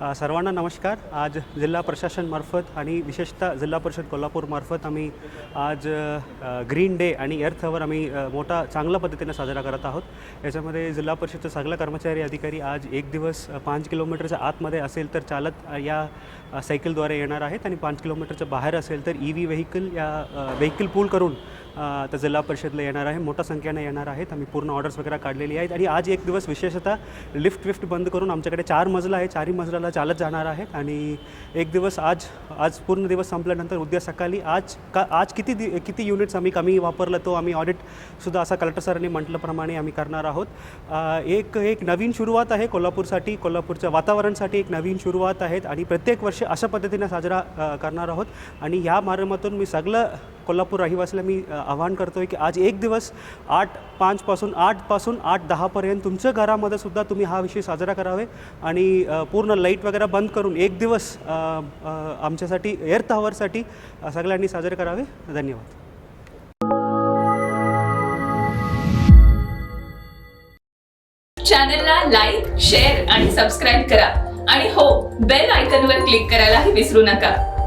सर्वांना नमस्कार. आज जिल्हा प्रशासनमार्फत आणि विशेषतः जिल्हा परिषद कोल्हापूरमार्फत आम्ही आज ग्रीन डे आणि एर्थवर आम्ही मोठा चांगल्या पद्धतीने साजरा करत आहोत. याच्यामध्ये जिल्हा परिषदचे सगळे कर्मचारी अधिकारी आज एक दिवस पाच किलोमीटरच्या आतमध्ये असेल तर चालत या सायकलद्वारे येणार आहेत आणि पाच किलोमीटरच्या बाहेर असेल तर ई व्ही व्हेकल या व्हेकल पूल करून आता जिल्हा परिषदला येणार आहे. मोठ्या संख्येने येणार आहेत. आम्ही पूर्ण ऑर्डर्स वगैरे काढलेली आहेत. आणि आज एक दिवस विशेषतः लिफ्ट विफ्ट बंद करून आमच्याकडे चार मजला आहे चारही मजल्याला चालत जाणार आहेत. आणि एक दिवस आज आज पूर्ण दिवस संपल्यानंतर उद्या सकाळी आज का आज किती दि किती युनिट्स आम्ही कमी वापरलं तो आम्ही ऑडिटसुद्धा असा कलेक्टर सरांनी म्हटल्याप्रमाणे आम्ही करणार आहोत. एक एक नवीन सुरुवात आहे कोल्हापूरसाठी. कोल्हापूरच्या वातावरणासाठी एक नवीन सुरुवात आहेत. आणि प्रत्येक वर्षी अशा पद्धतीने साजरा करणार आहोत. आणि या माध्यमातून मी सगळं कोल्हापूर रहिवासीला मी आवाहन करतो आहे की आज एक दिवस आठ पाचपासून आठपासून आठ दहापर्यंत तुमच्या घरामध्ये सुद्धा तुम्ही हा विषय साजरा करावे आणि पूर्ण लाइट वगैरे बंद करून एक दिवस आमच्यासाठी एअर्थ हवरसाठी सगळ्यांनी साजरे करावे. धन्यवाद. चॅनलला लाईक शेअर आणि सबस्क्राईब करा. आणि हो बेल आयकनवर क्लिक करायलाही विसरू नका.